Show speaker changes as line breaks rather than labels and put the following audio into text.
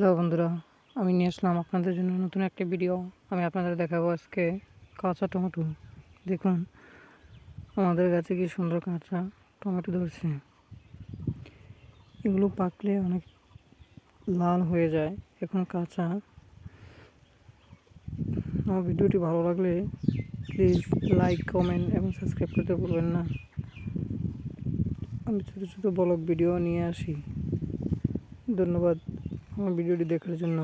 Hello বন্ধুরা, আমি নিয়ে আসলাম আপনাদের জন্য নতুন একটা ভিডিও আমি আপনাদের দেখাবো আজকে কাঁচা টমেটো। দেখুন, আমাদের গাছে কি সুন্দর কাঁচা টমেটো ধরছে। এগুলো পাকলে অনেক লাল হয়ে যায়, এখন কাঁচা। আমার ভিডিওটি ভালো লাগলে প্লিজ লাইক কমেন্ট এবং সাবস্ক্রাইব করতে ভুলবেন না। আমি ছোটো ছোটো ব্লগ ভিডিও নিয়ে আসি। ধন্যবাদ। আমার ভিডিওটি দেখার জন্য